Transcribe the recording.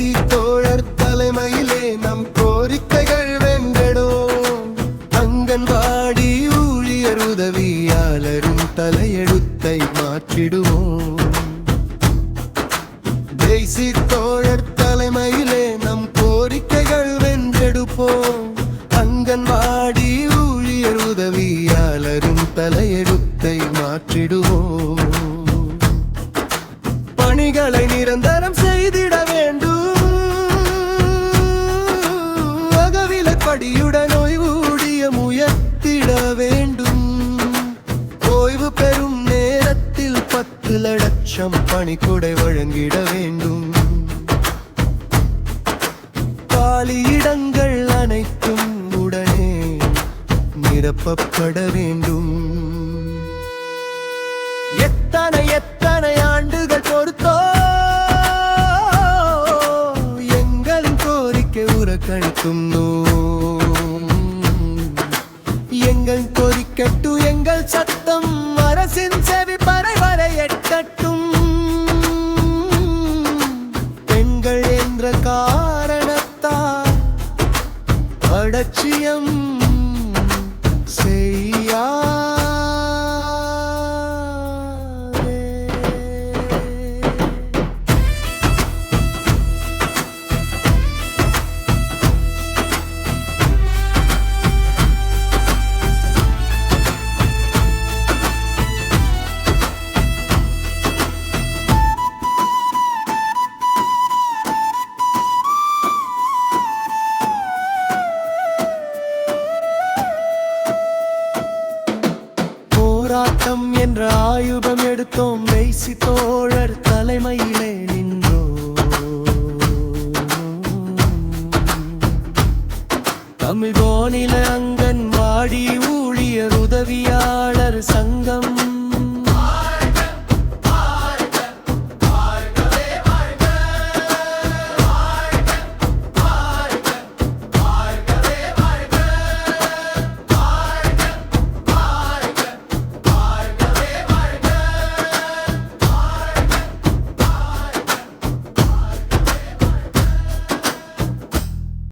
தேசி தோழர் தலைமையிலே நம் கோரிக்கைகள் வென்றடும் அங்கன்வாடி ஊழியர் உதவியாளரும் தலையெழுத்தை மாற்றிடுவோம். தேசி தோழர் தலைமையிலே நம் கோரிக்கைகள் வென்றெடுப்போம். அங்கன்வாடி ஊழியர் உதவியாளரும் தலையெழுத்தை மாற்றிடுவோம். பணிகளை நிரந்தர படியுடன் ஓய்வூடிய ஊதியம் வேண்டும். ஓய்வு பெறும் நேரத்தில் பத்து லட்சம் பணிக்குடை வழங்கிட வேண்டும். காலியிடங்கள் அனைத்தும் உடனே நிரப்பப்பட வேண்டும். எத்தனை எத்தனை ஆண்டுகள் பொறுத்தோ எங்களின் கோரிக்கை உறக்கணிக்கும் நூல் சத்தம் அரசின் செவி பறை வரை எட்டட்டும். பெண்கள் என்ற காரணத்தால் அலட்சியம் என்ற ஆயுதம் எடுத்தோம். மெய்சி தோழர் தலைமையிலே நின்றோ. தமிழ் கோணில அங்கன் வாடி ஊழியர் உதவியாளர் சங்கம்